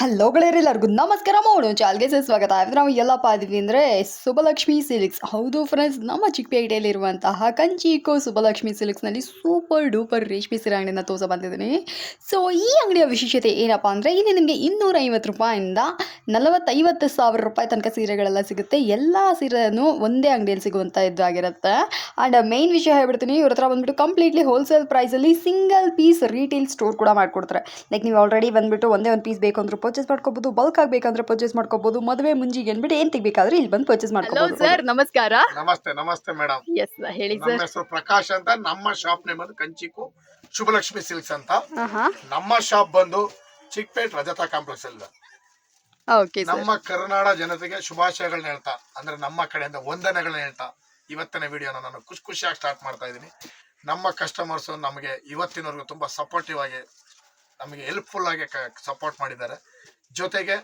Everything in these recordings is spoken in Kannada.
ಹಲೋ ಗೆಳೆಯರೆಲ್ಲರಿಗೂ ನಮಸ್ಕಾರ, ಮೋಡು ಚಾಲ್ಗೆ ಸ್ವಾಗತ. ಆಯ್ತು ನಾವು ಎಲ್ಲಪ್ಪ ಆದ್ವಿ ಅಂದರೆ ಸುಬಲಕ್ಷ್ಮಿ ಸಿಲ್ಕ್ಸ್. ಹೌದು ಫ್ರೆಂಡ್ಸ್ ನಮ್ಮ ಚಿಕ್ಕಪೇಟೆಯಲ್ಲಿರುವಂತಹ ಕಂಚಿಕೋ ಸುಬಲಕ್ಷ್ಮಿ ಸಿಲ್ಕ್ಸ್ನಲ್ಲಿ ಸೂಪರ್ ಡೂಪರ್ ರೇಷ್ಮೆ ಸೀರೆ ಅಂಗಡಿನ ತೋರಿಸ ಬಂದಿದ್ದೀನಿ. ಸೊ ಈ ಅಂಗಡಿಯ ವಿಶೇಷತೆ ಏನಪ್ಪ ಅಂದರೆ ಇಲ್ಲಿ ನಿಮಗೆ ಇನ್ನೂರೈವತ್ತು ರೂಪಾಯಿಂದ ನಲವತ್ತೈವತ್ತು ಸಾವಿರ ರೂಪಾಯಿ ತನಕ ಸೀರೆಗಳೆಲ್ಲ ಸಿಗುತ್ತೆ. ಎಲ್ಲ ಸೀರೆಯನ್ನು ಒಂದೇ ಅಂಗಡಿಯಲ್ಲಿ ಸಿಗುವಂಥ ಇದಾಗಿರುತ್ತೆ ಆ್ಯಂಡ್ ಮೇನ್ ವಿಷಯ ಹೇಳ್ಬಿಡ್ತೀನಿ, ಇವ್ರ ಹತ್ರ ಬಂದ್ಬಿಟ್ಟು ಕಂಪ್ಲೀಟ್ಲಿ ಹೋಲ್ಸೇಲ್ ಪ್ರೈಸಲ್ಲಿ ಸಿಂಗಲ್ ಪೀಸ್ ರೀಟೇಲ್ ಸ್ಟೋರ್ ಕೂಡ ಮಾಡಿಕೊಡ್ತಾರೆ. ಲೈಕ್ ನೀವು ಆಲ್ರೆಡಿ ಬಂದ್ಬಿಟ್ಟು ಒಂದೇ ಒಂದು ಪೀಸ್ ಬೇಕು ಅಂದ್ರೆ ಪರ್ಚೇಸ್ ಮಾಡ್ಕೋಬಹುದು ಬಲ್ಕ್ ಆಗಬೇಕಂದ್ರೆ ಪರ್ಚೇಸ್ ಮಾಡ್ಕೋಬಹುದು ಮದುವೆ ಮುಂಜಿಗೆ ಅನ್ಬಿಟ್ಟು ಏನ್ ತೆಗಬೇಕಾದ್ರೆ ಇಲ್ಲಿ ಬಂದು ಪರ್ಚೇಸ್ ಹಲೋ ಮಾಡ್ಕೋಬಹುದು ಸರ್ ನಮಸ್ಕಾರ. ನಮಸ್ತೆ ನಮಸ್ತೆ ಮೇಡಮ್ ಎಸ್ ಹೇಳಿ ನಮ್ಮ ಸರ್ ಹೆಸರು ಪ್ರಕಾಶ್ ಅಂತ ನಮ್ಮ ಶಾಪ್ ನೇಮ್ ಬಂದು ಕಂಚಿಕು ಶುಭಲಕ್ಷ್ಮಿ ಸಿಲ್ಕ್ಸ್ ಅಂತ. ನಮ್ಮ ಶಾಪ್ ಬಂದು ಚಿಕ್ಪೇಟ್ ರಜತಾ ಕಾಂಪ್ಲೆಕ್ಸ್ ಅಲ್ಲಿ ಓಕೆ ಸರ್ ನಮ್ಮ ಕರ್ನಾಡ ಜನತೆಗೆ ಶುಭಾಶಯಗಳನ್ನ ಹೇಳ್ತಾ ಅಂದ್ರೆ ನಮ್ಮ ಕಡೆಯಿಂದ ವಂದನೆಗಳನ್ನ ಹೇಳ್ತಾ ಇವತ್ತಿನ ವಿಡಿಯೋನ ನಾನು ಖುಷಿ ಖುಷಿಯಾಗಿ ಸ್ಟಾರ್ಟ್ ಮಾಡ್ತಾ ಇದ್ದೀನಿ. ನಮ್ಮ ಕಸ್ಟಮರ್ಸ್ ನಮಗೆ ಇವತ್ತಿನವರೆಗೂ ತುಂಬಾ ಸಪೋರ್ಟಿವ್ ಆಗಿ ನಮಗೆ ಹೆಲ್ಪ್ಫುಲ್ ಆಗಿ ಸಪೋರ್ಟ್ ಮಾಡಿದ್ದಾರೆ. ಜೊತೆಗೆ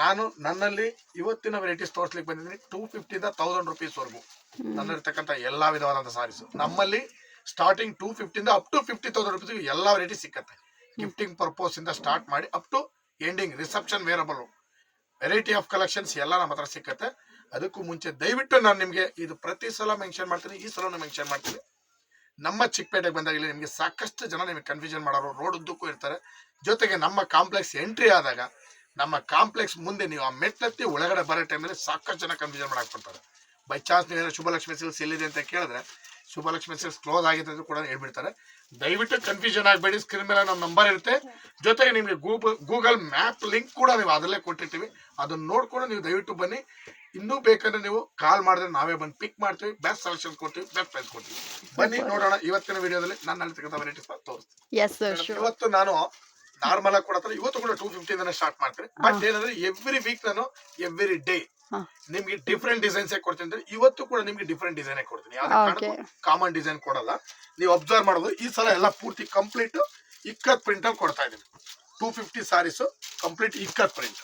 ನಾನು ನನ್ನಲ್ಲಿ ಇವತ್ತಿನ ವೆರೈಟೀಸ್ ತೋರಿಸ್ಲಿಕ್ಕೆ ಬಂದಿದ್ದೀನಿ. ಟೂ ಫಿಫ್ಟಿಂದ ತೌಸಂಡ್ ರುಪೀಸ್ವರೆಗೂ ನನ್ನಲ್ಲಿರ್ತಕ್ಕಂಥ ಎಲ್ಲ ವಿಧವಾದಂಥ ಸಾರೀಸು ನಮ್ಮಲ್ಲಿ starting two ಫಿಫ್ಟಿಯಿಂದ up to fifty thousand rupees ಎಲ್ಲ ವೆರೈಟಿ ಸಿಕ್ಕತ್ತೆ. ಗಿಫ್ಟಿಂಗ್ ಪರ್ಪೋಸಿಂದ ಸ್ಟಾರ್ಟ್ ಮಾಡಿ up to ending reception wearable variety of collections ಎಲ್ಲ ನಮ್ಮ ಹತ್ರ ಸಿಕ್ಕತ್ತೆ. ಅದಕ್ಕೂ ಮುಂಚೆ ದಯವಿಟ್ಟು ನಾನು ನಿಮಗೆ ಇದು ಪ್ರತಿ ಸಲ ಮೆನ್ಷನ್ ಮಾಡ್ತೀನಿ ಈ ಸಲ ಮೆನ್ಷನ್ ಮಾಡ್ತೀನಿ. ನಮ್ಮ ಚಿಕ್ಕಪೇಟೆಗೆ ಬಂದಾಗ ಇಲ್ಲಿ ನಿಮಗೆ ಸಾಕಷ್ಟು ಜನ ನಿಮಗೆ ಕನ್ಫ್ಯೂಷನ್ ಮಾಡೋರು ರೋಡ್ ಉದ್ದಕ್ಕೂ ಇರ್ತಾರೆ. ಜೊತೆಗೆ ನಮ್ಮ ಕಾಂಪ್ಲೆಕ್ಸ್ ಎಂಟ್ರಿ ಆದಾಗ, ನಮ್ಮ ಕಾಂಪ್ಲೆಕ್ಸ್ ಮುಂದೆ ನೀವು ಆ ಮೆಟ್ಲತ್ತಿ ಒಳಗಡೆ ಬರೋ ಟೈಮಲ್ಲಿ ಸಾಕಷ್ಟು ಜನ ಕನ್ಫ್ಯೂಷನ್ ಮಾಡಕ್ಕೆ ಬರ್ತಾರೆ. ಬೈ ಚಾನ್ಸ್ ನೀವು ಶುಭಲಕ್ಷ್ಮಿ ಸಿಲ್ಸ್ ಎಲ್ಲಿದೆ ಅಂತ ಕೇಳಿದ್ರೆ, ಶುಭಲಕ್ಷ್ಮಿ ಸಿಲ್ಸ್ ಕ್ಲೋಸ್ ಆಗಿದೆ ಅಂತ ಕೂಡ ಹೇಳ್ಬಿಡ್ತಾರೆ. ದಯವಿಟ್ಟು ಕನ್ಫ್ಯೂಷನ್ ಆಗಬೇಡಿ ಸ್ಕ್ರೀನ್ ಮೇಲೆ ನಮ್ಮ ನಂಬರ್ ಇರುತ್ತೆ. ಜೊತೆಗೆ ನಿಮಗೆ ಗೂಗಲ್ ಗೂಗಲ್ ಮ್ಯಾಪ್ ಲಿಂಕ್ ಕೂಡ ನೀವು ಅದರಲ್ಲೇ ಕೊಟ್ಟಿರ್ತೀವಿ. ಅದನ್ನು ನೋಡಿಕೊಂಡು ನೀವು ದಯವಿಟ್ಟು ಬನ್ನಿ. ಇನ್ನೂ ಬೇಕಂದ್ರೆ ನೀವು ಕಾಲ್ ಮಾಡಿದ್ರೆ ನಾವೇ ಬಂದು ಪಿಕ್ ಮಾಡ್ತೀವಿ ಬೆಸ್ಟ್ ಸೆಲೆಕ್ಷನ್ ಕೊಡ್ತೀವಿ ಬೆಸ್ಟ್ ಪ್ರೈಸ್ ಕೊಡ್ತೀವಿ. ಬನ್ನಿ ನೋಡೋಣ ಇವತ್ತಿನ ವಿಡಿಯೋದಲ್ಲಿ ನಾನು ಅಲ್ಲಿ ವೆರೈಟೀಸ್ ತೋರಿಸ್ತೀನಿ. ಇವತ್ತು ನಾನು ನಾರ್ಮಲ್ ಆಗಿ ಕೊಡತ್ರ ಇವತ್ತು ಕೂಡ ಟೂ ಫಿಫ್ಟಿಂದ ಸ್ಟಾರ್ಟ್ ಮಾಡ್ತೀನಿ. ಬಟ್ ಏನಂದ್ರೆ ಎವ್ರಿ ವೀಕ್ ನಾನು ಎವ್ರಿ ಡೇ. ನಿಮ್ಗೆ ಡಿಫ್ರೆಂಟ್ ಡಿಸೈನ್ಸ್ ಕೊಡ್ತೀನಿ ಅಂದ್ರೆ ಇವತ್ತು ಕೂಡ ನಿಮ್ಗೆ ಡಿಫ್ರೆಂಟ್ ಡಿಸೈನ್ ಕೊಡ್ತೀನಿ. ಕಾಮನ್ ಡಿಸೈನ್ ಕೊಡಲ್ಲ. ನೀವು ಅಬ್ಸರ್ವ್ ಮಾಡೋದು ಈ ಸಲ ಎಲ್ಲ ಪೂರ್ತಿ ಕಂಪ್ಲೀಟ್ ಇಕ್ಕತ್ ಪ್ರಿಂಟ್ ಅಲ್ಲಿ ಕೊಡ್ತಾ ಇದ್ದೀನಿ. Two fifty saris complete ikat print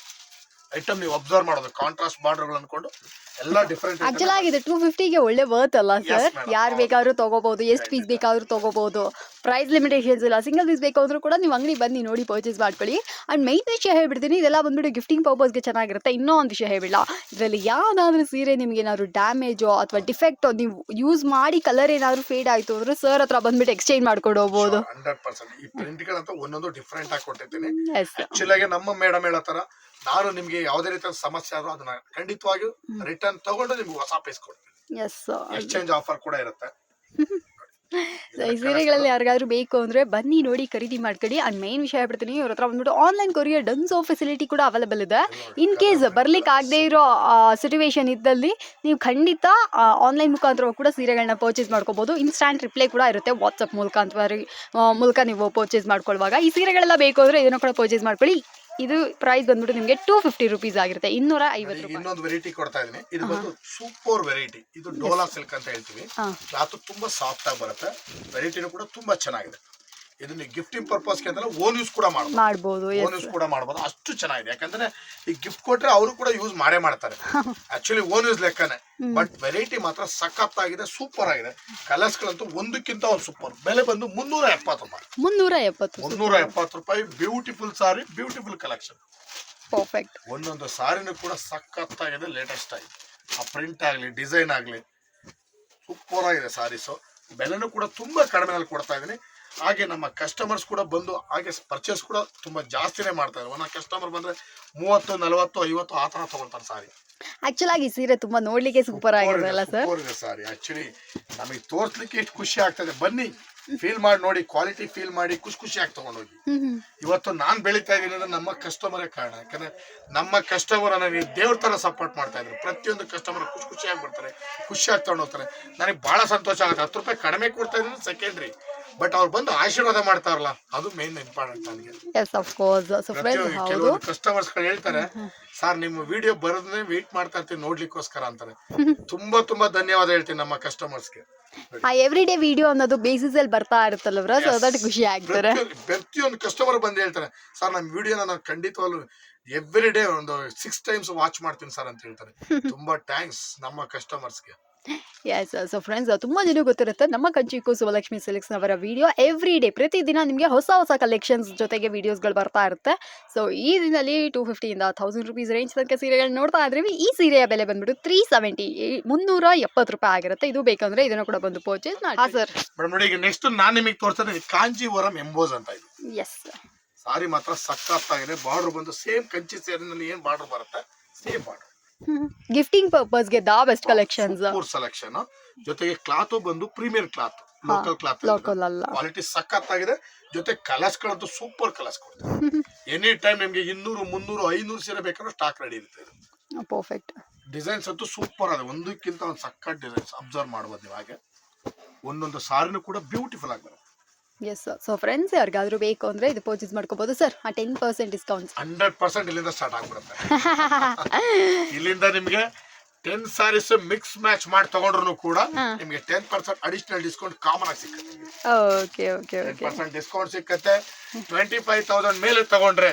item ನೀವು ಅಬ್ಸರ್ವ್ ಮಾಡೋದು ಕಾಂಟ್ರಾಸ್ಟ್ ಬಾರ್ಡರ್ ಅನ್ಕೊಂಡು ಎಲ್ಲ ಡಿಫ್ರೆಂಟ್ ಆಕ್ಚುಲಿ ಆಗಿದೆ ಟೂ ಫಿಫ್ಟಿಗೆ ಒಳ್ಳೆ ವರ್ತ್ ಅಲ್ಲ ಸರ್. ಯಾರು ಬೇಕಾದ್ರೂ ತಗೋಬಹುದು ಎಷ್ಟು ಪೀಸ್ ಬೇಕಾದ್ರೂ ತಗೋಬಹುದು ಪ್ರೈಸ್ ಲಿಮಿಟೇಷನ್ಸ್ ಇಲ್ಲ ಸಿಂಗಲ್ ಪೀಸ್ ಬೇಕಾದ್ರೂ ಕೂಡ ನೀವು ಅಂಗಡಿ ಬನ್ನಿ ನೋಡಿ ಪರ್ಚೇಸ್ ಮಾಡ್ಕೊಳ್ಳಿ. ಅಂಡ್ ಮೈನ್ ವಿಷಯ ಹೇಳ್ಬಿಡ್ತೀನಿ ಇದೆಲ್ಲ ಬಂದ್ಬಿಟ್ಟು ಗಿಫ್ಟಿಂಗ್ ಪರ್ಪಸ್ಗೆ ಚೆನ್ನಾಗಿರುತ್ತೆ. ಇನ್ನೂ ಒಂದು ವಿಷಯ ಹೇಳಿಲ್ಲ ಇದರಲ್ಲಿ ಯಾವುದಾದ್ರೂ ಸೀರೆ ನಿಮ್ಗೆ ಏನಾದ್ರು ಡ್ಯಾಮೇಜು ಅಥವಾ ಡಿಫೆಕ್ಟ್ ನೀವು ಯೂಸ್ ಮಾಡಿ ಕಲರ್ ಏನಾದರೂ ಫೇಡ್ ಆಯ್ತು ಅಂದ್ರೆ ಸರ್ ಹತ್ರ ಬಂದ್ಬಿಟ್ಟು ಎಕ್ಸ್ಚೇಂಜ್ ಮಾಡ್ಕೊಂಡು ಹೋಗ್ಬೋದು. ಹಂಡ್ರೆಡ್ ಪರ್ಸೆಂಟ್ ಈ ಪ್ರಿಂಟ್ ಗಳಂತ ಒಂದೊಂದು ಡಿಫ್ರೆಂಟ್ ಆಗಿ ಕೊಟ್ಟಿರ್ತೀನಿ. ಎಸ್ ಆಕ್ಚುಲ್ ಆಗಿ ನಮ್ಮ ಮೇಡಮ್ ಹೇಳತ್ತಾರ ನಾನು ನಿಮ್ಗೆ ಯಾವುದೇ ರೀತಿಯ ಸಮಸ್ಯೆ ಆದ್ರೂ ಅದನ್ನ ಖಂಡಿತವಾಗಿಯೂ ರಿಟರ್ನ್ ತಗೊಂಡು ನಿಮ್ಗೆ ಹೊಸ ಪೀಸ್ ಕೊಡ್ತೀನಿ. ಎಸ್ ಎಕ್ಸ್ಚೇಂಜ್ ಆಫರ್ ಕೂಡ ಇರುತ್ತೆ. ಈ ಸೀರೆಗಳಲ್ಲಿ ಯಾರಿಗಾದ್ರೂ ಬೇಕು ಅಂದರೆ ಬನ್ನಿ ನೋಡಿ ಖರೀದಿ ಮಾಡ್ಕೊಡಿ ಅಂಡ್ ಮೇನ್ ವಿಷಯ ಹೇಳ್ಬಿಡ್ತೀನಿ. ಇವ್ರ ಹತ್ರ ಬಂದ್ಬಿಟ್ಟು ಆನ್ಲೈನ್ ಕೊರಿಯರ್ ಡನ್ಸೋ ಫೆಸಿಲಿಟಿ ಕೂಡ ಅವೈಲೇಬಲ್ ಇದೆ. ಇನ್ ಕೇಸ್ ಬರ್ಲಿಕ್ಕೆ ಆಗದೆ ಇರೋ ಸಿಚುವೇಶನ್ ಇದ್ದಲ್ಲಿ ನೀವು ಖಂಡಿತ ಆನ್ಲೈನ್ ಮುಖಾಂತರ ಕೂಡ ಸೀರೆಗಳನ್ನ ಪರ್ಚೇಸ್ ಮಾಡ್ಕೋಬೋದು. ಇನ್ಸ್ಟಾಂಟ್ ರಿಪ್ಲೈ ಕೂಡ ಇರುತ್ತೆ ವಾಟ್ಸಪ್ ಮೂಲಕ ಅಂತ. ಮೂಲಕ ನೀವು ಪರ್ಚೇಸ್ ಮಾಡ್ಕೊಳ್ಳುವಾಗ. ಈ ಸೀರೆಗಳೆಲ್ಲ ಬೇಕು ಅಂದರೆ ಇದನ್ನು ಕೂಡ ಪರ್ಚೇಸ್ ಮಾಡ್ಕೊಳ್ಳಿ. ಇದು ಪ್ರೈಸ್ ಬಂದ್ಬಿಟ್ಟು ನಿಮಗೆ ಟೂ ಫಿಫ್ಟಿ ರುಪೀಸ್ ಆಗಿರುತ್ತೆ ಇನ್ನೂರ ಐವತ್ತು ರೂಪಾಯಿ. ಇನ್ನೊಂದು ವೆರೈಟಿ ಕೊಡ್ತಾ ಇದೀನಿ ಇದು ಬಂದು ಸೂಪರ್ ವೆರೈಟಿ ಇದು ಡೋಲಾ ಸಿಲ್ಕ್ ಅಂತ ಹೇಳ್ತೀವಿ. ಕ್ಲಾತ್ ತುಂಬಾ ಸಾಫ್ಟ್ ಆಗಿ ಬರುತ್ತೆ. ವೆರೈಟಿನೂ ಕೂಡ ತುಂಬಾ ಚೆನ್ನಾಗಿದೆ. ಇದನ್ನ ಗಿಫ್ಟಿಂಗ್ ಪರ್ಪಸ್ಗೆ ಅಂತಲ್ಲ ಓನ್ ಯೂಸ್ ಕೂಡ ಮಾಡಬಹುದು ಓನ್ ಯೂಸ್ ಕೂಡ ಮಾಡಬಹುದು ಅಷ್ಟು ಚೆನ್ನಾಗಿದೆ. ಯಾಕಂದ್ರೆ ಈ ಗಿಫ್ಟ್ ಕೊಟ್ರೆ ಅವರು ಕೂಡ ಯೂಸ್ ಮಾಡೇ ಮಾಡ್ತಾರೆ. ಆಕ್ಚುಲಿ ಓನ್ ಯೂಸ್ ಲೆಕ್ಕನೆ. ಬಟ್ ವೆರೈಟಿ ಮಾತ್ರ ಸಖತ್ ಆಗಿದೆ ಸೂಪರ್ ಆಗಿದೆ. ಕಲರ್ಸ್ ಗಳಂತೂ ಒಂದಕ್ಕಿಂತ ಒಂದು ಸೂಪರ್ ಬೆಲೆ ಬಂದು ಮುನ್ನೂರ ಎಪ್ಪತ್ತು ರೂಪಾಯಿ ಮುನ್ನೂರ ಎಪ್ಪತ್ತು ಮುನ್ನೂರ ಎಪ್ಪತ್ತು ರೂಪಾಯಿ beautiful sari beautiful collection perfect ಒಂದೊಂದು ಸಾರಿನೂ ಕೂಡ ಸಖತ್ತಾಗಿದೆ ಲೇಟೆಸ್ಟ್ ಆಗಿದೆ ಆ ಪ್ರಿಂಟ್ ಆಗಲಿ ಡಿಸೈನ್ ಆಗಲಿ. ಸೂಪರ್ ಆಗಿದೆ ಸಾರೀಸು ಬೆಲೆನೂ ಕೂಡ ತುಂಬಾ ಕಡಿಮೆನಲ್ಲಿ ಕೊಡ್ತಾ ಇದ್ದೀನಿ. ಹಾಗೆ ನಮ್ಮ ಕಸ್ಟಮರ್ಸ್ ಕೂಡ ಬಂದು ಹಾಗೆ ಪರ್ಚೇಸ್ ಕೂಡ ತುಂಬಾ ಜಾಸ್ತಿನೇ ಮಾಡ್ತಾ ಇದ್ದಾರೆ. ಒಂದೊಂದು ಕಸ್ಟಮರ್ ಬಂದ್ರೆ ಮೂವತ್ತು ನಲವತ್ತು ಐವತ್ತು ಆ ಥರ ತಗೊಳ್ತಾರೆ ಸಾರಿ. ಆಕ್ಚುಲ್ ಆಗಿ ಈ ಸೀರೆ ತುಂಬಾ ನೋಡ್ಲಿಕ್ಕೆ ಸೂಪರ್ ಆಗಿದೆ ಅಲ್ಲ ಸರ್ ಸಾರಿ. ಆಕ್ಚುಲಿ ನಮಗೆ ತೋರ್ಸ್ಲಿಕ್ಕೆ ಎಷ್ಟು ಖುಷಿ ಆಗ್ತದೆ. ಬನ್ನಿ ಫೀಲ್ ಮಾಡಿ ನೋಡಿ ಕ್ವಾಲಿಟಿ ಫೀಲ್ ಮಾಡಿ ಖುಷಿ ಖುಷಿಯಾಗಿ ತಗೊಂಡೋಗಿ. ಇವತ್ತು ನಾನು ಬೆಳೀತಾ ಇದ್ದೀನಿ ಅಂದ್ರೆ ನಮ್ಮ ಕಸ್ಟಮರೇ ಕಾರಣ. ಯಾಕಂದ್ರೆ ನಮ್ಮ ಕಸ್ಟಮರ್ ನನಗೆ ದೇವ್ರ ತರ ಸಪೋರ್ಟ್ ಮಾಡ್ತಾ ಇದ್ರು. ಪ್ರತಿಯೊಂದು ಕಸ್ಟಮರ್ ಖುಷಿ ಖುಷಿಯಾಗಿ ಬರ್ತಾರೆ ಖುಷಿಯಾಗಿ ತಗೊಂಡೋಗ್ತಾರೆ ನನಗೆ ಬಹಳ ಸಂತೋಷ ಆಗುತ್ತೆ. ಹತ್ತು ರೂಪಾಯಿ ಕಡಿಮೆ ಕೊಡ್ತಾ ಇದ್ದೀನಿ ಸೆಕೆಂಡ್ರಿ ಬಟ್ ಅವ್ರು ಬಂದು ಆಶೀರ್ವಾದ ಮಾಡ್ತಾರಲ್ಲ ಅದು ಮೇನ್ ಇಂಪಾರ್ಟೆಂಟ್ ನನಗೆ. Yes of course so friends ಹೌದು. ಕೆಲವೊಂದು ಕಸ್ಟಮರ್ಸ್ಗಳು ಹೇಳ್ತಾರೆ ಸರ್ ನಿಮ್ಮ ವಿಡಿಯೋ ಬರೋದನ್ನೇ ವೇಟ್ ಮಾಡ್ತಾ ಇರ್ತೀನಿ ನೋಡ್ಲಿಕ್ಕೋಸ್ಕರ ಅಂತಾರೆ. ತುಂಬಾ ತುಂಬಾ ಧನ್ಯವಾದ ಹೇಳ್ತೀನಿ ನಮ್ಮ ಕಸ್ಟಮರ್ಸ್ಗೆ ಆ ಎವ್ರಿ ಡೇ ವಿಡಿಯೋ ಅನ್ನೋದು ಬೇಸಿಸ್ ಅಲ್ಲಿ ಬರ್ತಾ ಇರುತ್ತಲ್ವ್ರ ಸೊ ದಟ್ ಖುಷಿ ಆಗ್ತಾರೆ. ಪ್ರತಿಯೊಂದು ಪ್ರತಿಯೊಂದು ಕಸ್ಟಮರ್ ಬಂದು ಹೇಳ್ತಾರೆ ಸರ್ ನಮ್ಮ ವಿಡಿಯೋನ ನಾನು ಖಂಡಿತವಾಗ್ಲೂ ಎವ್ರಿ ಡೇ ಒಂದು ಸಿಕ್ಸ್ ಟೈಮ್ಸ್ ವಾಚ್ ಮಾಡ್ತೀನಿ ಸರ್ ಅಂತ ಹೇಳ್ತಾರೆ. ತುಂಬಾ ಥ್ಯಾಂಕ್ಸ್ ನಮ್ಮ ಕಸ್ಟಮರ್ಸ್ಗೆ ಎಸ್ ಸೊ ಫ್ರೆಂಡ್ಸ್ ತುಂಬ ಜನಕ್ಕೆ ಗೊತ್ತಿರುತ್ತೆ. ನಮ್ಮ ಕಂಚಿಕು ಸುವಲಕ್ಷ್ಮಿ ಸಿಲ್ಕ್ಸ್ ಅವರ ವಿಡಿಯೋ ಎವ್ರಿ ಡೇ ಪ್ರತಿದಿನ ನಿಮಗೆ ಹೊಸ ಹೊಸ ಕಲೆಕ್ಷನ್ಸ್ ಜೊತೆಗೆ ವಿಡಿಯೋಸ್ಗಳು ಬರ್ತಾ ಇರುತ್ತೆ. ಸೊ ಈ ದಿನದಲ್ಲಿ ಟೂ ಫಿಫ್ಟಿಯಿಂದ ತೌಸಂಡ್ ರುಪೀಸ್ ರೇಂಜ್ ತನಕ ಸೀರೆಗಳನ್ನ ನೋಡ್ತಾ ಇದ್ರಿ. ಈ ಸೀರೆಯ ಬೆಲೆ ಬಂದ್ಬಿಟ್ಟು ತ್ರೀ ಸೆವೆಂಟಿ ಮುನ್ನೂರ ಎಪ್ಪತ್ತು ರೂಪಾಯಿ ಆಗಿರುತ್ತೆ. ಇದು ಬೇಕಂದ್ರೆ ಇದನ್ನು ಕೂಡ ಬಂದು ಪರ್ಚೇಸ್ ಮಾಡಿ ಹಾಂ ಸರ್ ಮೇಡಮ್ ನೋಡಿ ಈಗ ನೆಕ್ಸ್ಟ್ ನಾನು ನಿಮಗೆ ತೋರಿಸ್ತೀನಿ ಕಾಂಜೀವರಂ ಎಂಬೋಸ್ ಅಂತ ಇದು. ಎಸ್ ಸಾರಿ ಮಾತ್ರ ಸಖತ್ತಾಗಿದೆ ಬಾರ್ಡರ್ ಬಂದು ಸೇಮ್ ಕಂಚಿ ಸೇರಿನಲ್ಲಿ ಏನು ಬಾರ್ಡರ್ ಬರುತ್ತೆ? Same border gifting ಪರ್ಪಸ್ಗೆ the best collections for selection ಜೊತೆಗೆ ಕ್ಲಾತ್ ಬಂದು premier cloth local cloth local ಅಲ್ಲ. ಕ್ವಾಲಿಟಿ ಸಖತ್ತಾಗಿದೆ. ಜೊತೆ ಕಲರ್ಸ್ ಗಳಂತೂ ಸೂಪರ್ ಕಲರ್ಸ್ ಕೊಡ್ತಾರೆ. ಎನಿ ಟೈಮ್ ನಿಮಗೆ ಇನ್ನೂರು ಮುನ್ನೂರು ಐನೂರು ಸೀರೆ ಬೇಕಾದ್ರೂ ಸ್ಟಾಕ್ ರೆಡಿ ಇರುತ್ತೆ. ಪರ್ಫೆಕ್ಟ್ ಡಿಸೈನ್ಸ್ ಅಂತೂ ಸೂಪರ್ ಅದ. ಒಂದಕ್ಕಿಂತ ಒಂದು ಸಖತ್ ಡಿಸೈನ್ಸ್ ಅಬ್ಸರ್ವ್ ಮಾಡ್ಬೋದು ನೀವು ಹಾಗೆ. ಒಂದೊಂದು ಸಾರಿನೂ ಕೂಡ ಬ್ಯೂಟಿಫುಲ್ ಆಗಿ ಬರುತ್ತೆ. ಎಸ್ ಸೊ ಫ್ರೆಂಡ್ಸ್ ಯಾರಿಗಾದ್ರೂ ಬೇಕು ಅಂದ್ರೆ ಇದು ಪರ್ಚೇಸ್ ಮಾಡ್ಕೋಬಹುದು ಸರ್ ಆ ten percent discount hundred percent ಇಲ್ಲಿಂದ ಸ್ಟಾರ್ಟ್ ಆಗ್ಬಿಡುತ್ತೆ. ಇಲ್ಲಿಂದ ನಿಮಗೆ ಟೆನ್ ಸ್ಯಾರೀಸ್ ಮಿಕ್ಸ್ ಮ್ಯಾಚ್ ಮಾಡಿ ತಗೊಂಡ್ರು ಕೂಡ ನಿಮಗೆ ten percent additional discount common ಆಗಿ ಸಿಕ್ಕತ್ತೆ. Okay okay okay percent discount ಸಿಕ್ಕತ್ತೆ. ಟ್ವೆಂಟಿ ಫೈವ್ ತೌಸಂಡ್ ಮೇಲೆ ತಗೊಂಡ್ರೆ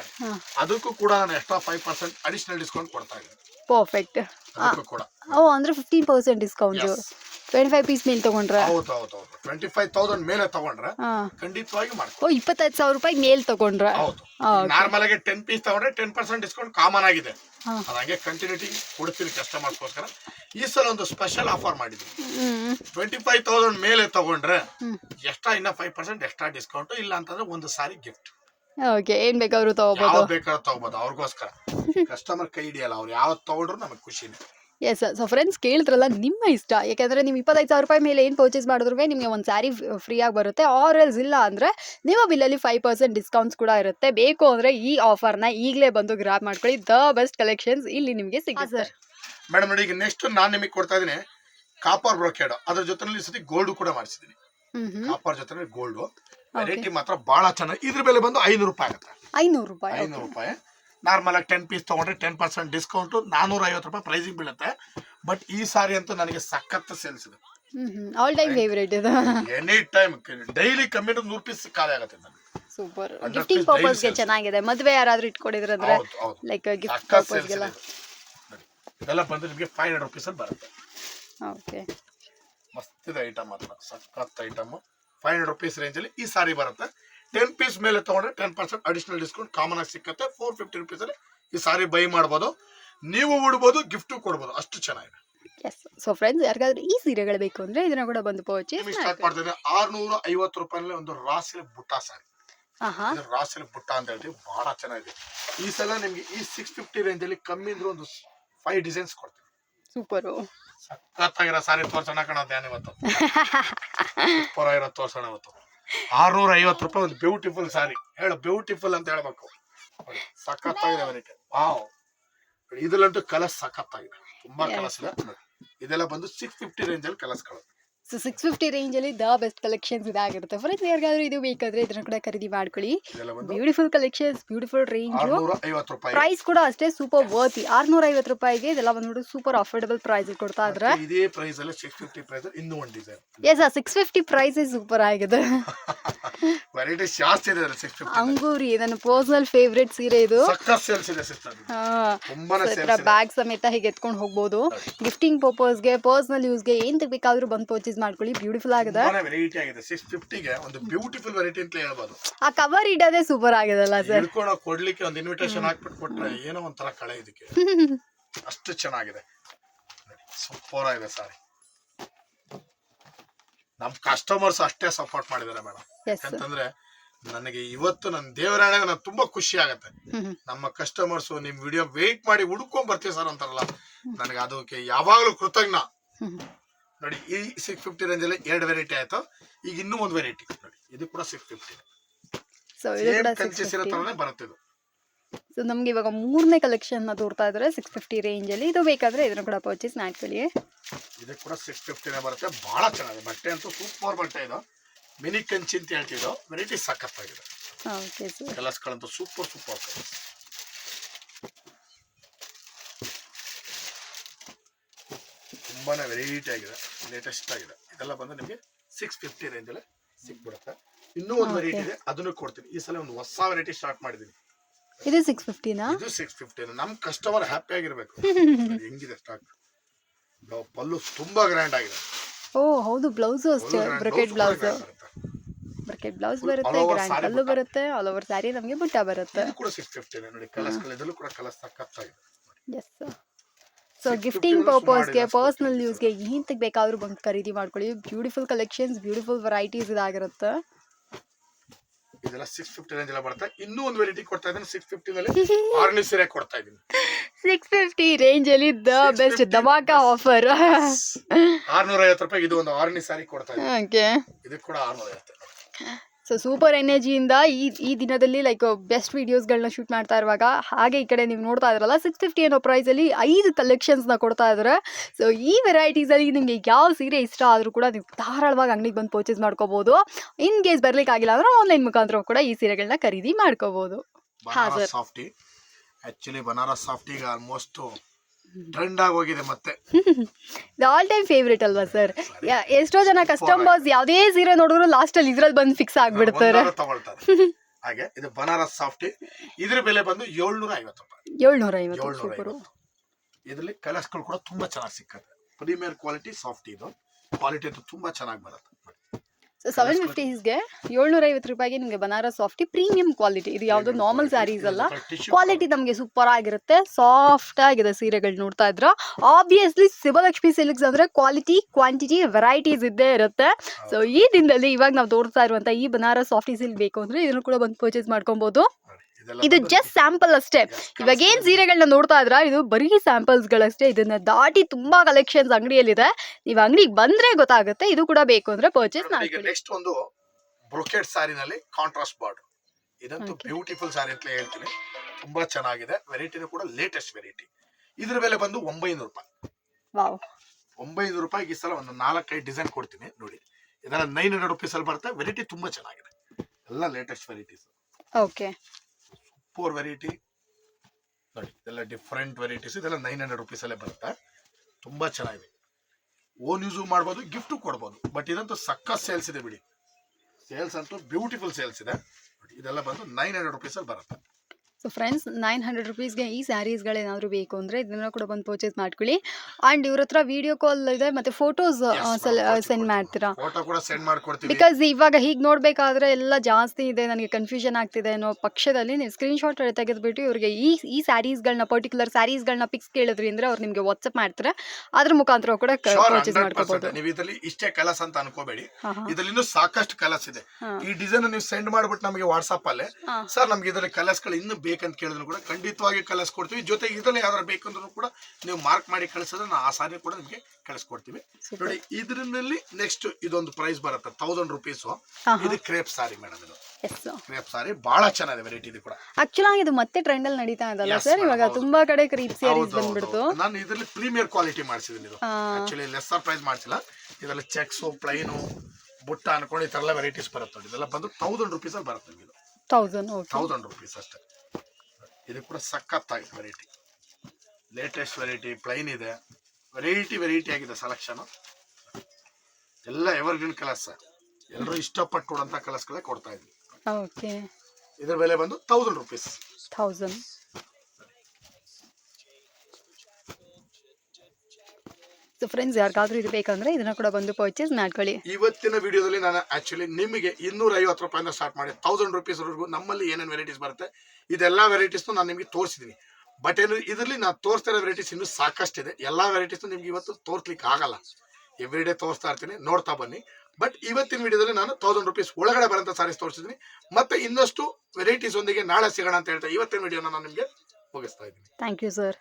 ಅದಕ್ಕೂ ಕೂಡ ನಾನು extra five percent additional discount ಕೊಡ್ತಾ ಇದ್ದೀನಿ. ಪರ್ಫೆಕ್ಟ್ ಅದಕ್ಕೂ ಕೂಡ. ಓ ಅಂದ್ರೆ fifteen percent discount Yes. Twenty five piece ಮೇಲೆ ತಗೊಂಡ್ರೆ? ಹೌದು ಹೌದು ಹೌದು. ಟ್ವೆಂಟಿ ಫೈವ್ ತೌಸಂಡ್ ಮೇಲೆ ತಗೊಂಡ್ರೆ ಹಾ. ಖಂಡಿತವಾಗಿ ಮಾಡ್ಕೊ ಓ ಇಪ್ಪತ್ತೈದು ಸಾವಿರ ರೂಪಾಯಿ ಮೇಲ್ ತಗೊಂಡ್ರೆ? ಹೌದು. ಆ, ನಾರ್ಮಲ್ ಆಗಿ ಟೆನ್ ಪೀಸ್ ತಗೊಂಡ್ರೆ ಟೆನ್ ಪರ್ಸೆಂಟ್ ಡಿಸ್ಕೌಂಟ್ ಕಾಮನ್ ಆಗಿದೆ. ಹಾ. ಅದ್ ಹಂಗೆ ಕಂಟಿನ್ಯೂಟಿ ಕೊಡ್ತೀನಿ ಕಸ್ಟಮರ್ಸ್ಗೋಸ್ಕರ ಈ ಸಲ ಒಂದು ಸ್ಪೆಷಲ್ ಆಫರ್ ಮಾಡಿದ್ವಿ. ಟ್ವೆಂಟಿ ಫೈವ್ ತೌಸಂಡ್ ಮೇಲೆ ತಗೊಂಡ್ರೆ ಹ್ಮ್. ಎಕ್ಸ್ಟ್ರಾ ಇನ್ನ ಫೈವ್ ಪರ್ಸೆಂಟ್ ಎಕ್ಸ್ಟ್ರಾ ಡಿಸ್ಕೌಂಟ್ ಇಲ್ಲ ಅಂತಂದ್ರೆ ಒಂದು ಸಾರಿ ಗಿಫ್ಟ್ ಓಕೆ ಏನ್ ಬೇಕಾದ್ರೂ ತಗೋಬಹುದು ಬೇಕಾದ್ರೂ ತಗೋಬಹುದು ಅವ್ರಿಗೋಸ್ಕರ ಕಸ್ಟಮರ್ ಕೈ ಹಿಡಿಯಲ್ಲ ಅವ್ರು ಯಾವತ್ತು ತಗೊಂಡ್ರು ನಮಗೆ ಖುಷಿ ಎಸ್ ಸೊ ಫ್ರೆಂಡ್ಸ್ ಕೇಳಿದ್ರಲ್ಲ ನಿಮ್ಮ ಇಷ್ಟ. ಯಾಕೆಂದ್ರೆ ನೀವು ಇಪ್ಪತ್ತೈದು ಸಾವಿರ ರೂಪಾಯಿ ಮೇಲೆ ಏನು ಪರ್ಚೇಸ್ ಮಾಡಿದ್ರು ನಿಮಗೆ ಒಂದು ಸ್ಯಾರಿ ಫ್ರೀಯಾಗಿ ಬರುತ್ತೆ. ಆರ್ ಎಲ್ಸ್ ಇಲ್ಲ ಅಂದರೆ ನಿಮ್ಮ ಬಿಲ್ಲಲ್ಲಿ ಫೈವ್ ಪರ್ಸೆಂಟ್ ಡಿಸ್ಕೌಂಟ್ಸ್ ಕೂಡ ಇರುತ್ತೆ. ಬೇಕು ಅಂದರೆ ಈ ಆಫರ್ನ ಈಗಲೇ ಬಂದು ಗ್ರಾಪ್ ಮಾಡ್ಕೊಳ್ಳಿ. ದ ಬೆಸ್ಟ್ ಕಲೆಕ್ಷನ್ಸ್ ಇಲ್ಲಿ ನಿಮಗೆ ಸಿಗುತ್ತೆ. ಸರ್ ಮೇಡಮ್ ನೋಡಿ ಈಗ ನೆಕ್ಸ್ಟ್ ನಾನು ನಿಮಗೆ ಕೊಡ್ತಾ ಇದ್ದೀನಿ ಕಾಪರ್ ಬ್ರೋಕೇಡ್ ಅದ್ರ ಜೊತೆ ಸತಿ ಗೋಲ್ಡ್ ಕೂಡ ಹ್ಮ್ ಕಾಪರ್ ಜೊತೆ ಗೋಲ್ಡ್ ವೆರೈಟಿ ಮಾತ್ರ ಬಹಳ ಚೆನ್ನಾಗಿ ಇದ್ರ ಬೆಲೆ ಬಂದು ಐನೂರು ರೂಪಾಯಿ ಆಗುತ್ತೆ. ಐನೂರು ರೂಪಾಯಿ ಐನೂರು ರೂಪಾಯಿ. ನಾರ್ಮಲ್ ಆಗಿ ಟೆನ್ ಪೀಸ್ ತಗೊಂಡ್ರೆ ಟೆನ್ ಪರ್ಸೆಂಟ್ ಡಿಸ್ಕೌಂಟ್ ನಾನೂರ ಐವತ್ತು ರೂಪಾಯಿ ಪ್ರೈಸಿಂಗ್ ಬೀಳುತ್ತೆ. ಬಟ್ ಈ ಸಾರಿ ಅಂತೂ ನನಗೆ ಸಖತ್ ಸೇಲ್ಸ್ ಇದೆ. ಆಲ್ ಟೈಮ್ ಫೇವರೇಟ್ ಇದು. ಎನಿ ಟೈಮ್ ಡೈಲಿ ಕಮ್ಮಿ ನೂರು ಪೀಸ್ ಖಾಲಿ ಆಗುತ್ತೆ ನನಗೆ. ಸೂಪರ್ ಗಿಫ್ಟಿಂಗ್ ಪರ್ಪಸ್ಗೆ ಚೆನ್ನಾಗಿದೆ. ಮದುವೆ ಯಾರಾದ್ರೂ ಇಟ್ಕೊಂಡಿದ್ರೆ ಅಂದ್ರೆ ಲೈಕ್ ಗಿಫ್ಟ್ ಪರ್ಪಸ್ಗೆಲ್ಲ ಇದೆ. ಇದು. ಇದೆಲ್ಲ ಬಂದ್ರೆ ನಿಮಗೆ ಫೈವ್ ಹಂಡ್ರೆಡ್ ಬರುತ್ತೆ. ಓಕೆ ಮಸ್ತ್ ಇದೆ ಐಟಮ್ ಮಾತ್ರ. ಸಖತ್ ಐಟಮ್ ಫೈವ್ ಹಂಡ್ರೆಡ್ ರುಪೀಸ್ ರೇಂಜಲ್ಲಿ ಈ ಸಾರಿ ಬರುತ್ತೆ. ಟೆನ್ ಪೀಸ್ ಮೇಲೆ ತೊಗೊಂಡ್ರೆ ten percent additional discount common ಆಗಿ ಸಿಕ್ಕತ್ತೆ. ಫೋರ್ ಫಿಫ್ಟಿ ರುಪೀಸ್ ಅಲ್ಲಿ ಈ ಸಾರಿ ಬೈ ಮಾಡ್ಬೋದು. ನೀವು ಉಡ್ಬೋದು ಗಿಫ್ಟು ಕೊಡ್ಬೋದು. ಅಷ್ಟು ಚೆನ್ನಾಗಿದೆ. ಎಸ್ ಸೊ ಫ್ರೆಂಡ್ಸ್ ಯಾರಿಗಾದ್ರೂ ಈ ಸೀರೆಗಳು ಬೇಕು ಅಂದ್ರೆ ಇದನ್ನ ಕೂಡ ಬಂದು ಪರ್ಚೇಸ್ ಸ್ಟಾರ್ಟ್ ಮಾಡ್ತಿದ್ರೆ ಆರ್ನೂರ ಐವತ್ತು ರೂಪಾಯಿನಲ್ಲಿ ಒಂದು ರಾಸಿಲ್ ಬುಟ್ಟ ಸಾರಿ ರಾಸಿಲ್ ಬುಟ್ಟ ಅಂತ ಹೇಳ್ತೀವಿ. ಬಹಳ ಚೆನ್ನಾಗಿದೆ. ಈ ಸಲ ನಿಮಗೆ ಈ ಸಿಕ್ಸ್ ಫಿಫ್ಟಿ ರೇಂಜಲ್ಲಿ ಕಮ್ಮಿ ಅಂದ್ರೆ ಒಂದು ಫೈವ್ ಡಿಸೈನ್ಸ್ ಕೊಡ್ತೀವಿ ಸೂಪರು ಸಖತ್ತಾಗಿರೋ ಸಾರಿ ತೋರ್ಸೋಣ ಕಣ ಧ್ಯಾನ ಇವತ್ತು. ಸೂಪರ್ ಆಗಿರೋ ತೋರ್ಸೋಣ ಇವತ್ತು. ಆರ್ನೂರ ಐವತ್ತು ರೂಪಾಯಿ ಒಂದು ಬ್ಯೂಟಿಫುಲ್ ಸಾರಿ. ಹೇಳು ಬ್ಯೂಟಿಫುಲ್ ಅಂತ ಹೇಳ್ಬೇಕು. ಸಖತ್ತಾಗಿದೆ ವೆರೈಟಿ ವಾವ್. ಇದ್ರಲ್ಲಂತೂ ಕಲರ್ಸ್ ಸಖತ್ತಾಗಿದೆ. ತುಂಬಾ ಕಲಸ್ ಕಲರ್ಸ್ ಇದೆ. ಇದೆಲ್ಲ ಬಂದು ಸಿಕ್ಸ್ ಫಿಫ್ಟಿ ರೇಂಜ್ ಅಲ್ಲಿ ಕಲರ್ಸ್ಗಳು ಸೊ ಸಿಕ್ಸ್ ಫಿಫ್ಟಿ ರೇಂಜಲ್ಲಿ ದ ಬೆಸ್ಟ್ ಕಲೆಕ್ಷನ್ಸ್ ಇದಾಗಿರುತ್ತೆ. ಫ್ರೆಂಡ್ಸ್ ಯಾರಿಗಾದ್ರೂ ಇದು ಬೇಕಾದ್ರೆ ಇದನ್ನ ಕೂಡ ಖರೀದಿ ಮಾಡ್ಕೊಳ್ಳಿ. Beautiful collections beautiful range price ಕೂಡ ಅಷ್ಟೇ ಸೂಪರ್ ವರ್ತಿ ಆರ್ನೂರ ಐವತ್ತು ರೂಪಾಯಿಗೆ ಇದೆಲ್ಲ ಬಂದ್ಬಿಟ್ಟು ಸೂಪರ್ ಅಫೋರ್ಡಬಲ್ ಪ್ರೈಸ್ ಕೊಡ್ತಾ ಇದ್ರೆ. ಮತ್ತೆ ಇದೇ ಪ್ರೈಸ್ ಅಲ್ಲಿ ಸಿಕ್ಸ್ ಫಿಫ್ಟಿ ಪ್ರೈಸ್ ಇನ್ನೂ ಒಂದು yes six fifty price super ಆಗಿದೆ. ವೆರೈಟೀಸ್ ಜಾಸ್ತಿ ಇದೆ ಸಿಕ್ಸ್ ಅಂಗೂರಿ ನನ್ನ ಪರ್ಸನಲ್ ಫೇವ್ರೆಟ್ ಸೀರೆ ಇದು. ಸಕ್ಕತ್ ಸೇಲ್ಸ್ ಇದೆ ಸಿಸ್ಟರ್ ತುಂಬಾನೇ ಸೇಲ್ಸ್ ಬ್ಯಾಗ್ ಸಮೇತ ಹೀಗೆ ಎತ್ಕೊಂಡು ಹೋಗ್ಬೋದು. ಗಿಫ್ಟಿಂಗ್ ಪರ್ಪಸ್ಗೆ ಪರ್ಸನಲ್ ಯೂಸ್ಗೆ ಏನ್ ತೆಗಬೇಕಾದ್ರೂ ಬಂದು ಪರ್ಚೇಸ್ ಮಾಡ್ಕೊಳ್ಳಿ. ಬ್ಯೂಟಿಫುಲ್ ಆಗಿದೆ. ವೆರೈಟಿ ಆಗಿದೆ. ಸಿಕ್ಸ್ ಫಿಫ್ಟಿಗೆ ಒಂದು ಬ್ಯೂಟಿಫುಲ್ ವೆರೈಟಿ ಅಂತ ಹೇಳ್ಬೋದು. ಆ ಕವರ್ ಇಡೋದೇ ಸೂಪರ್ ಆಗಿದೆಲ್ಲ ಸರ್ ಹಿಡ್ಕೊಂಡು ಕೊಡ್ಲಿಕ್ಕೆ ಒಂದು ಇನ್ವಿಟೇಷನ್ ಹಾಕ್ಬಿಟ್ಟು ಕೊಟ್ರೆ ಏನೋ ಒಂಥರ ಕಳೆ ಇದಕ್ಕೆ. ಅಷ್ಟು ಚೆನ್ನಾಗಿದೆ. ಸೂಪರ್ ಆಗಿದೆ ಸಾರಿ. ನಮ್ ಕಸ್ಟಮರ್ಸ್ ಅಷ್ಟೇ ಸಪೋರ್ಟ್ ಮಾಡಿದಾರೆ ಮೇಡಮ್ ಯಾಕಂತಂದ್ರೆ ನನಗೆ ಇವತ್ತು ನನ್ನ ದೇವರಾಣೆ ನಾನು ತುಂಬಾ ಖುಷಿ ಆಗತ್ತೆ. ನಮ್ಮ ಕಸ್ಟಮರ್ಸ್ ನಿಮ್ ವಿಡಿಯೋ ವೇಟ್ ಮಾಡಿ ಹುಡ್ಕೊಂಡ್ ಬರ್ತೀವಿ ಸರ್ ಅಂತಾರಲ್ಲ ನನಗೆ ಅದಕ್ಕೆ ಯಾವಾಗ್ಲೂ ಕೃತಜ್ಞ. ನೋಡಿ ಈ ಸಿಕ್ಸ್ ಫಿಫ್ಟಿ ರೇಂಜ್ ಅಲ್ಲಿ ಎರಡು ವೆರೈಟಿ ಆಯ್ತು. ಈಗ ಇನ್ನೂ ಒಂದು ವೆರೈಟಿ ನೋಡಿ ಇದು ಕೂಡ ಸಿಕ್ಸ್ ಫಿಫ್ಟಿ ಕಂಚಿಸಿರೋ ತರನೇ ಬರುತ್ತೆ ಇದು. ಸೊ ನಮ್ಗೆ ಇವಾಗ ಮೂರನೇ ಕಲೆಕ್ಷನ್ ತೋರ್ತಾ ಇದ್ದಾರೆ ಸಿಕ್ಸ್ ಫಿಫ್ಟಿ ರೇಂಜಲ್ಲಿ ಇದು ಬೇಕಾದ್ರೆ ಇದನ್ನ ಕೂಡ ಪರ್ಚೇಸ್ ಮಾಡ್ಕೊಳ್ಳಿ. ಇದು ಕೂಡ ಸಿಕ್ಸ್ ಫಿಫ್ಟಿನೇ ಬರುತ್ತೆ. ಬಹಳ ಚೆನ್ನಾಗಿದೆ. ಬಟ್ಟೆ ಅಂತೂ ಸೂಪರ್ ಬಟ್ಟೆ ಇದು. ಮಿನಿ ಕಂಚಿ ಅಂತ ಹೇಳ್ತಿದ್ದು ವೆರೈಟಿ ಸಖತ್ತಾಗಿದೆ ಓಕೆ ಸರ್ ಕಲರ್ಸ್ಗಳಂತೂ ಸೂಪರ್ ಸೂಪರ್ ತುಂಬಾನೇ ವೆರೈಟಿ ಆಗಿದೆ. ಲೇಟೆಸ್ಟ್ ಆಗಿದೆ. ಇದೆಲ್ಲ ಬಂದು ನಿಮಗೆ ಸಿಕ್ಸ್ ಫಿಫ್ಟಿ ರೇಂಜ್ ಅಲ್ಲಿ ಸಿಕ್ಬಿಡುತ್ತೆ. ಇನ್ನೂ ಒಂದು ವೆರೈಟಿ ಇದೆ. ಅದನ್ನು ಕೊಡ್ತೀನಿ. ಈ ಸಲ ಒಂದು ಹೊಸ ವೆರೈಟಿ ಸ್ಟಾರ್ಟ್ ಮಾಡಿದೀನಿ ಇದು ಸಿಕ್ಸ್ ಫಿಫ್ಟಿನಾ ಇದು ಸಿಕ್ಸ್ ಫಿಫ್ಟಿ ನಮ್ ಕಸ್ಟಮರ್ ಹ್ಯಾಪಿ ಆಗಿರ್ಬೇಕು. ಹೆಂಗಿದೆ ಸ್ಟಾಕ್ ಪಲ್ಲು ತುಂಬಾ ಗ್ರ್ಯಾಂಡ್ ಆಗಿದೆ. ಓ ಹೌದು ಬ್ಲೌಸು ಅಷ್ಟೇ. ಬ್ರಕೆಟ್ ಬ್ಲೌಸ್ ಬ್ರಕೆಟ್ ಬ್ಲೌಸ್ ಬರುತ್ತೆ ಗ್ರ್ಯಾಂಡ್ ಕಲ್ಲು ಬರುತ್ತೆ ಆಲ್ ಓವರ್ ಸ್ಯಾರಿ ನಮಗೆ ಬುಟ್ಟ ಬರುತ್ತೆ. ಇದು ಕೂಡ ಸಿಕ್ಸ್ ಫಿಫ್ಟಿ ನೋಡಿ. ಕಲರ್ಸ್ ಇದರಲ್ಲೂ ಕೂಡ ಕಲರ್ಸ್ ಸಖತ್ತಾಗಿದೆ ಎಸ್ ಸೊ 650 ಗಿಫ್ಟಿಂಗ್ ಪರ್ಪಸ್ಗೆ ಪರ್ಸ್ನಲ್ 650 ಯೂಸ್ಗೆ ಎಂತಕ್ಕೆ ಬೇಕಾದ್ರೂ ಬಂದು ಖರೀದಿ ಮಾಡ್ಕೊಳ್ಳಿ. ಬ್ಯೂಟಿಫುಲ್ ಕಲೆಕ್ಷನ್ಸ್ ಬ್ಯೂಟಿಫುಲ್ ವೆರೈಟೀಸ್ ಇದಾಗಿರುತ್ತೆ. ಇದೆಲ್ಲ ಸಿಕ್ಸ್ ಫಿಫ್ಟಿ ರೇಂಜ್ ಎಲ್ಲ ಬರುತ್ತೆ. ಇನ್ನೂ ಒಂದು ವೆರೈಟಿ ಕೊಡ್ತಾ ಇದ್ದೀನಿ. ಸಿಕ್ಸ್ ಫಿಫ್ಟಿ ನಲ್ಲಿ ಆರ್ನಿ ಸೀರೆ ಕೊಡ್ತಾ ಇದ್ದೀನಿ. ಸಿಕ್ಸ್ ಫಿಫ್ಟಿ ರೇಂಜಲ್ಲಿ ದ ಬೆಸ್ಟ್ 650 ಧಮಾಕ ಆಫರ್ ಆರ್ನೂರ ಐವತ್ತು ರೂಪಾಯಿ ಇದು ಒಂದು ಆರ್ನಿ ಸಾರಿ ಕೊಡ್ತಾ ಇದ್ದೀನಿ. ಇದಕ್ಕೆ ಕೂಡ ಆರ್ನೂರ ಐವತ್ತು ಸೊ ಸೂಪರ್ ಎನರ್ಜಿಯಿಂದ ಈ ಈ ದಿನದಲ್ಲಿ ಲೈಕ್ ಬೆಸ್ಟ್ ವೀಡಿಯೋಸ್ಗಳನ್ನ ಶೂಟ್ ಮಾಡ್ತಾ ಇರುವಾಗ ಹಾಗೆ ಈ ಕಡೆ ನೀವು ನೋಡ್ತಾ ಇದ್ರಲ್ಲ ಸಿಕ್ಸ್ ಫಿಫ್ಟಿ ಅನ್ನೋ ಪ್ರೈಸಲ್ಲಿ ಐದು ಕಲೆಕ್ಷನ್ಸ್ನ ಕೊಡ್ತಾ ಇದ್ದಾರೆ ಸೊ ಈ ವೆರೈಟೀಸಲ್ಲಿ ನಿಮಗೆ ಯಾವ ಸೀರೆ ಇಷ್ಟ ಆದರೂ ಕೂಡ ನೀವು ಧಾರಾಳವಾಗಿ ಅಂಗಡಿಗೆ ಬಂದು ಪರ್ಚೇಸ್ ಮಾಡ್ಕೋಬೋದು. ಇನ್ ಕೇಸ್ ಬರ್ಲಿಕ್ಕಾಗಿಲ್ಲ ಅಂದ್ರೆ ಆನ್ಲೈನ್ ಮುಖಾಂತರ ಕೂಡ ಈ ಸೀರೆಗಳನ್ನ ಖರೀದಿ ಮಾಡ್ಕೋಬೋದು. ಹಾಂ ಸರ್ ಆ್ಯಕ್ಚುಲಿ ಬನಾರಸ್ ಸಾಫ್ಟಿ ಈಗ ಆಲ್ಮೋಸ್ಟ್ ಟ್ರೆಂಡ್ ಹೋಗಿದೆ ಮತ್ತೆ. ಆಲ್ ಟೈಮ್ ಫೇವ್ರೇಟ್ ಅಲ್ವಾ ಸರ್. ಎಷ್ಟೋ ಜನ ಕಸ್ಟಮರ್ಸ್ ಯಾವುದೇ ಸೀರೆ ನೋಡಿದ್ರು ಲಾಸ್ಟಲ್ಲಿ ಇದ್ರಲ್ಲಿ ಬಂದು ಫಿಕ್ಸ್ ಆಗ್ಬಿಡ್ತಾರೆ. ತಗೊಳ್ತಾರೆ. ಹಾಗೆ ಇದು ಬನಾರಸ್ ಸಾಫ್ಟಿ ಇದ್ರ ಬೆಲೆ ಬಂದು ಏಳ್ನೂರ ಐವತ್ತು ರೂಪಾಯಿ ಏಳ್ನೂರ ಐವತ್ತು ಇದರಲ್ಲಿ ಕಲರ್ಸ್ಗಳು ಕೂಡ ತುಂಬಾ ಚೆನ್ನಾಗಿ ಸಿಕ್ಕತ್ತೆ. ಪ್ರೀಮಿಯರ್ ಕ್ವಾಲಿಟಿ ಸಾಫ್ಟ್ ಇದು. ಕ್ವಾಲಿಟಿ ಅಂತೂ ತುಂಬಾ ಚೆನ್ನಾಗಿ ಬರುತ್ತೆ. ಸೊ ಸೆವೆನ್ ಫಿಫ್ಟೀಸ್ಗೆ ಏಳ್ನೂರ ಐವತ್ತು ರೂಪಾಯಿಗೆ ನಿಮಗೆ ಬನಾರಸ್ ಸಾಫ್ಟಿ ಪ್ರೀಮಿಯಂ ಕ್ವಾಲಿಟಿ ಇದು ಯಾವುದೋ ನಾರ್ಮಲ್ ಸ್ಯಾರೀಸ್ ಅಲ್ಲ? ಕ್ವಾಲಿಟಿ ನಮಗೆ ಸೂಪರ್ ಆಗಿರುತ್ತೆ. ಸಾಫ್ಟ್ ಆಗಿದೆ ಸೀರೆಗಳು ನೋಡ್ತಾ ಇದ್ರ. ಆಬ್ವಿಯಸ್ಲಿ ಶಿವಲಕ್ಷ್ಮಿ ಸಿಲ್ಕ್ಸ್ ಅಂದ್ರೆ ಕ್ವಾಲಿಟಿ ಕ್ವಾಂಟಿಟಿ ವೆರೈಟೀಸ್ ಇದ್ದೇ ಇರುತ್ತೆ. ಸೊ ಈ ದಿನದಲ್ಲಿ ಇವಾಗ ನಾವು ತೋರಿಸ್ತಾ ಇರುವಂತ ಈ ಬನಾರಸ್ ಸಾಫ್ಟಿ ಸಿಲ್ಕ್ ಬೇಕು ಅಂದ್ರೆ ಇದನ್ನು ಕೂಡ ಬಂದು ಪರ್ಚೇಸ್ ಇದೆಲ್ಲ ಇದು ಜಸ್ಟ್ ಸ್ಯಾಂಪಲ್ ಅಷ್ಟೇ. ಇವಾಗ ಏನ್ ಸೀರೆಗಳನ್ನ ನೋಡ್ತಾ ಇದ್ರ? ಇದು ಬರೀ ಸ್ಯಾಂಪಲ್ಸ್ಗಳಷ್ಟೇ ಇದನ್ನ ದಾಟಿ ತುಂಬಾ ಕಲೆಕ್ಷನ್ಸ್ ಅಂಗಡಿಯಲ್ಲಿದೆ. ನೀವು ಅಂಗಡಿಗೆ ಬಂದ್ರೆ ಗೊತ್ತಾಗುತ್ತೆ. ಇದು ಕೂಡ ಬೇಕು ಅಂದ್ರೆ ಪರ್ಚೇಸ್ ನೆಕ್ಸ್ಟ್ ಒಂದು ಬ್ರೊಕೆಟ್ ಸಾರಿನಲ್ಲಿ ಕಾಂಟ್ರಾಸ್ಟ್ ಬಾರ್ಡ್ ಇದಂತೂ ಬ್ಯೂಟಿಫುಲ್ ಸಾರಿ ಅಂತ ಹೇಳ್ತೀನಿ. ತುಂಬಾ ಚೆನ್ನಾಗಿದೆ. ವೆರೈಟಿನೂ ಕೂಡ ಲೇಟೆಸ್ಟ್ ವೆರೈಟಿ ಇದ್ರ ಬೆಲೆ ಬಂದು ಒಂಬೈನೂರು ರೂಪಾಯಿ. ಒಂಬೈನೂರು ರೂಪಾಯಿಗೆ ಈ ಸಲ ಒಂದು ನಾಲ್ಕೈದು ಡಿಸೈನ್ ಕೊಡ್ತೀನಿ ನೋಡಿ. ಇದೆಲ್ಲ ನೈನ್ ಹಂಡ್ರೆಡ್ ರುಪೀಸ್ ಅಲ್ಲಿ ಬರುತ್ತೆ. ವೆರೈಟಿ ತುಂಬಾ ಚೆನ್ನಾಗಿದೆ. ಎಲ್ಲ latest varieties okay four variety ನೋಡಿ, ಇದೆಲ್ಲ ಡಿಫ್ರೆಂಟ್ ವೆರೈಟೀಸ್ ಇದೆಲ್ಲ ನೈನ್ ಹಂಡ್ರೆಡ್ ರುಪೀಸ್ ಅಲ್ಲೇ ಬರುತ್ತೆ. ತುಂಬಾ ಚೆನ್ನಾಗಿದೆ. ಓನ್ ಯೂಸು ಮಾಡ್ಬೋದು ಗಿಫ್ಟು ಕೊಡ್ಬೋದು. ಬಟ್ ಇದಂತೂ ಸಕ್ಕ ಸೇಲ್ಸ್ ಇದೆ ಬಿಡಿ. ಸೇಲ್ಸ್ ಅಂತೂ ಬ್ಯೂಟಿಫುಲ್ ಸೇಲ್ಸ್ ಇದೆ. ಇದೆಲ್ಲ ಬಂದು ನೈನ್ ಹಂಡ್ರೆಡ್ ರುಪೀಸ್ ಅಲ್ಲಿ ಬರುತ್ತೆ. ಸೊ ಫ್ರೆಂಡ್ಸ್ ನೈನ್ ಹಂಡ್ರೆಡ್ ರುಪೀಸ್ಗೆ ಈ ಸ್ಯಾರೀಸ್ಗಳೇನಾದರೂ ಬೇಕು ಅಂದರೆ ಇದನ್ನ ಕೂಡ ಬಂದು ಪರ್ಚೇಸ್ ಮಾಡ್ಕೊಳ್ಳಿ. ಆ್ಯಂಡ್ ಇವ್ರ ಹತ್ರ ವಿಡಿಯೋ ಕಾಲ್ ಇದೆ ಮತ್ತು ಫೋಟೋಸ್ ಸೆಂಡ್ ಮಾಡ್ತೀರಾ? ಬಿಕಾಸ್ ಇವಾಗ ಹೀಗೆ ನೋಡಬೇಕಾದ್ರೆ ಎಲ್ಲ ಜಾಸ್ತಿ ಇದೆ ನನಗೆ ಕನ್ಫ್ಯೂಷನ್ ಆಗ್ತಿದೆ ಅನ್ನೋ ಪಕ್ಷದಲ್ಲಿ ನೀವು ಸ್ಕ್ರೀನ್ಶಾಟ್ ತೆಗೆದುಬಿಟ್ಟು ಇವರಿಗೆ ಈ ಈ ಸ್ಯಾರೀಸ್ಗಳನ್ನ ಪರ್ಟಿಕ್ಯುಲರ್ ಸ್ಯಾರೀಸ್ಗಳನ್ನ ಪಿಕ್ಸ್ ಕೇಳಿದ್ರಿ ಅಂದರೆ ಅವ್ರು ನಿಮಗೆ ವಾಟ್ಸಪ್ ಮಾಡ್ತಾರೆ. ಅದ್ರ ಮುಖಾಂತರ ಕೂಡ ಪರ್ಚೇಸ್ 100% ನೀವು ಇದರಲ್ಲಿ ಇಷ್ಟೇ ಕಲಸ್ ಅಂತ ಅನ್ಕೋಬೇಡಿ. ಇದರಲ್ಲಿ ಇನ್ನೂ ಸಾಕಷ್ಟು ಕಲಸ್ ಇದೆ. ಈ ಡಿಸೈನ್ ನೀವು ಸೆಂಡ್ ಮಾಡ್ಬಿಟ್ಟು ನಮಗೆ ವಾಟ್ಸಪ್ ಅಲ್ಲಿ. ಸರ್ ನಮಗೆ ಇದರಲ್ಲಿ ಕಲರ್ಸ್ಗಳು ಇನ್ನೂ ಬೇಕಂತ ಕೇಳಿದ್ರು ಕೂಡ ಖಂಡಿತವಾಗಿ ಕಳಿಸ್ಕೊಡ್ತೀವಿ. ಜೊತೆಗೆ ಇದರಲ್ಲಿ ಯಾವ್ದಾರು ಬೇಕಂದ್ರೂ ಕೂಡ ನೀವು ಮಾರ್ಕ್ ಮಾಡಿ ಕಳಿಸಿದ್ರೆ ನಾವು ಆ ಸಾರಿ ಕೂಡ ನಿಮಗೆ ಕಳಿಸ್ಕೊಡ್ತೀವಿ. ನೋಡಿ ಇದರಲ್ಲಿ ನೆಕ್ಸ್ಟ್ ಇದೊಂದು ಪ್ರೈಸ್ ಬರುತ್ತೆ ತೌಸಂಡ್ ರುಪೀಸ್ ಇದು ಕ್ರೇಪ್ ಸಾರಿ ಮೇಡಮ್ ಇದು. ಕ್ರೇಪ್ ಸಾರಿ ಬಹಳ ಚೆನ್ನಾಗಿದೆ ವೆರೈಟಿ ಇದು ಕೂಡ. ಆಕ್ಚುಲಾಗಿ ಇದು ಮತ್ತೆ ಟ್ರೆಂಡಲ್ಲಿ ನಡೀತಾ ಇದಲ್ಲ ಸರ್ ಇವಾಗ ತುಂಬಾ ಕಡೆ ಕ್ರೀಪ್ ಸೀರೀಸ್ ಬಂದ್ಬಿಡ್ತು. ನಾನು ಇದರಲ್ಲಿ ಪ್ರೀಮಿಯರ್ ಕ್ವಾಲಿಟಿ ಮಾಡಿಸಿದ್ದೀನಿ ಇದು. ಆಕ್ಚುಲಿ ಲೆಸ್ಸರ್ ಪ್ರೈಸ್ ಮಾಡಿಸಿಲ್ಲ. ಇದರಲ್ಲಿ ಚೆಕ್ಸು ಪ್ಲೈನು ಬುಟ್ಟ ಅನ್ಕೊಂಡು ಈ ತರ ಎಲ್ಲ ವೆರೈಟೀಸ್ ಬರುತ್ತೆ ಇದೆಲ್ಲ ಬಂದು ತೌಸಂಡ್ ರುಪೀಸ್ ಅಲ್ಲಿ ಬರುತ್ತೆ ನಿಮಗೆ ಇದು. ತೌಸಂಡ್ ಓಕೆ ತೌಸಂಡ್ ರುಪೀಸ್ ಅಷ್ಟೇ. ಇದು ಕೂಡ ಸಖತ್ತಾಗಿ ವೆರೈಟಿ ಲೇಟೆಸ್ಟ್ ವೆರೈಟಿ ಪ್ಲೈನ್ ಇದೆ. ವೆರೈಟಿ ವೆರೈಟಿ ಆಗಿದೆ ಸೆಲೆಕ್ಷನ್ ಎಲ್ಲ ಎವರ್ಗ್ರೀನ್ ಕಲರ್ಸ್ ಎಲ್ಲರೂ ಇಷ್ಟಪಟ್ಟು ಕೊಡೋಂಥ ಕಲರ್ಸ್ಗಳೇ ಕೊಡ್ತಾ ಇದ್ವಿ. ಓಕೆ ಇದ್ರ ಬೆಲೆ ಬಂದು thousand rupees thousand so friends ಯಾರಿಗಾದ್ರೂ ಇದು ಬೇಕಂದ್ರೆ ಇದನ್ನ ಕೂಡ ಬಂದು ಪರ್ಚೇಸ್ ಮಾಡ್ಕೊಳ್ಳಿ. ಇವತ್ತಿನ ವಿಡಿಯೋದಲ್ಲಿ ನಾನು ಆಕ್ಚುಲಿ ನಿಮಗೆ ಇನ್ನೂರ ಐವತ್ತು ರೂಪಾಯಿಂದ ಸ್ಟಾರ್ಟ್ ಮಾಡಿ ತೌಸಂಡ್ ರುಪೀಸ್ ವರೆಗೂ ನಮ್ಮಲ್ಲಿ ಏನೇನು ವೆರೈಟೀಸ್ ಬರುತ್ತೆ ಇದೆಲ್ಲ ವೆರೈಟೀಸ್ನು ನಾನು ನಿಮಗೆ ತೋರಿಸಿದ್ದೀನಿ ಬಟ್ ಏನು ಇದರಲ್ಲಿ ನಾನು ತೋರಿಸ್ತಾ ಇರೋ ವೆರೈಟೀಸ್ ಇನ್ನೂ ಸಾಕಷ್ಟಿದೆ. ಎಲ್ಲ ವೆರೈಟೀಸ್ ನಿಮ್ಗೆ ಇವತ್ತು ತೋರಿಸ್ಲಿಕ್ಕೆ ಆಗಲ್ಲ. ಎವ್ರಿ ಡೇ ತೋರಿಸ್ತಾ ಇರ್ತೀನಿ ನೋಡ್ತಾ ಬನ್ನಿ. ಬಟ್ ಇವತ್ತಿನ ವಿಡಿಯೋದಲ್ಲಿ ನಾನು ತೌಸಂಡ್ ರುಪೀಸ್ ಒಳಗಡೆ ಬರೋಂಥ ಸಾರೀಸ್ ತೋರಿಸಿದ್ದೀನಿ ಮತ್ತೆ ಇನ್ನಷ್ಟು ವೆರೈಟೀಸ್ ಒಂದಿಗೆ ನಾಳೆ ಸಿಗೋಣ ಅಂತ ಹೇಳ್ತಾ ಇವತ್ತಿನ ವಿಡಿಯೋನ ನಾನು ನಿಮಗೆ ಮುಗಿಸ್ತಾ ಇದ್ದೀನಿ. Thank you sir